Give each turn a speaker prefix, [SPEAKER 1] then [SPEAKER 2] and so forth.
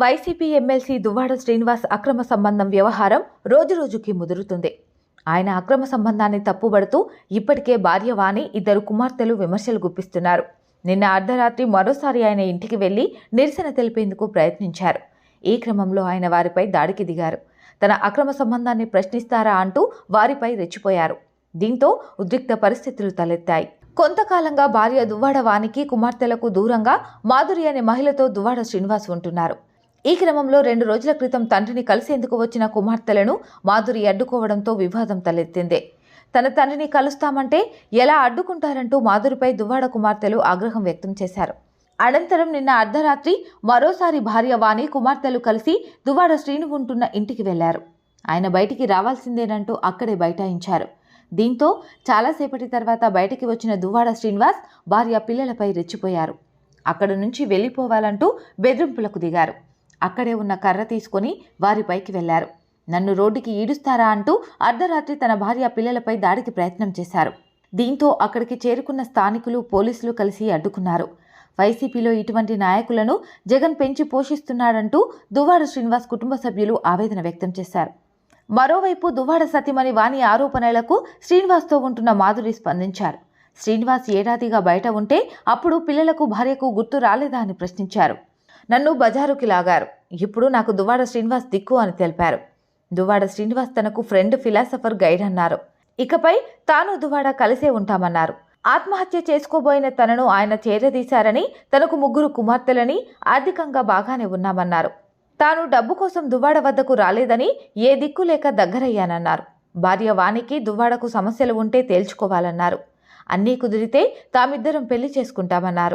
[SPEAKER 1] YCP MLC Duvvada Srinivas అక్రమ సంబంధం వ్యవహారం రోజురోజుకి ముదురుతుంది. ఆయన అక్రమ సంబంధాన్ని తప్పుబడుతూ ఇప్పటికే భార్య వాణి ఇద్దరు కుమార్తెలు విమర్శలు గుప్పిస్తున్నారు. నిన్న అర్ధరాత్రి మరోసారి ఆయన ఇంటికి వెళ్ళి నిరసన తెలిపేందుకు ప్రయత్నించారు. ఈ క్రమంలో ఆయన వారిపై దాడికి దిగారు. తన అక్రమ సంబంధాన్ని ప్రశ్నిస్తారా అంటూ వారిపై రెచ్చిపోయారు. దీంతో ఉద్రిక్త పరిస్థితులు తలెత్తాయి. కొంతకాలంగా భార్య దువ్వాడ వానికి కుమార్తెలకు దూరంగా మాధురి అనే మహిళతో దువ్వాడ శ్రీనివాస్ ఉంటున్నారు. ఈ క్రమంలో రెండు రోజుల క్రితం తండ్రిని కలిసేందుకు వచ్చిన కుమార్తెలను మాధురి అడ్డుకోవడంతో వివాదం తలెత్తింది. తన తండ్రిని కలుస్తామంటే ఎలా అడ్డుకుంటారంటూ మాధురిపై దువ్వాడ కుమార్తెలు ఆగ్రహం వ్యక్తం చేశారు. అనంతరం నిన్న అర్ధరాత్రి మరోసారి భార్య వాణి కుమార్తెలు కలిసి దువ్వాడ శ్రీను ఉంటున్న ఇంటికి వెళ్ళారు. ఆయన బయటికి రావాల్సిందేనంటూ అక్కడే బైఠాయించారు. దీంతో చాలాసేపటి తర్వాత బయటికి వచ్చిన దువ్వాడ శ్రీనివాస్ భార్య పిల్లలపై రెచ్చిపోయారు. అక్కడి నుంచి వెళ్ళిపోవాలంటూ బెదిరింపులకు దిగారు. అక్కడే ఉన్న కర్ర తీసుకొని వారిపైకి వెళ్ళారు నన్ను రోడ్డుకి ఈడుస్తారా అంటూ అర్ధరాత్రి తన భార్య పిల్లలపై దాడికి ప్రయత్నం చేశారు. దీంతో అక్కడికి చేరుకున్న స్థానికులు పోలీసులు కలిసి అడ్డుకున్నారు. వైసీపీలో ఇటువంటి నాయకులను జగన్ పెంచి పోషిస్తున్నాడంటూ దువ్వాడ శ్రీనివాస్ కుటుంబ సభ్యులు ఆవేదన వ్యక్తం చేశారు. మరోవైపు దువ్వాడ సతీమణి వాణి ఆరోపణలకు శ్రీనివాస్తో ఉంటున్న మాధురి స్పందించారు. శ్రీనివాస్ ఏడాదిగా బయట ఉంటే అప్పుడు పిల్లలకు భార్యకు గుర్తు రాలేదా అని ప్రశ్నించారు. నన్ను బజారుకి లాగారు. ఇప్పుడు నాకు దువ్వాడ శ్రీనివాస్ దిక్కు అని తెలిపారు. దువ్వాడ శ్రీనివాస్ తనకు ఫ్రెండ్ ఫిలాసఫర్ గైడ్ అన్నారు. ఇకపై తాను దువ్వాడ కలిసే ఉంటామన్నారు. ఆత్మహత్య చేసుకోబోయిన తనను ఆయన చేరదీశారని తనకు ముగ్గురు కుమార్తెలని ఆర్థికంగా బాగానే ఉన్నామన్నారు. తాను డబ్బు కోసం దువ్వాడ వద్దకు రాలేదని ఏ దిక్కు లేక దగ్గరయ్యానన్నారు. భార్య వానికి దువ్వాడకు సమస్యలు ఉంటే తేల్చుకోవాలన్నారు. అన్నీ కుదిరితే తామిద్దరం పెళ్ళి చేసుకుంటామన్నారు.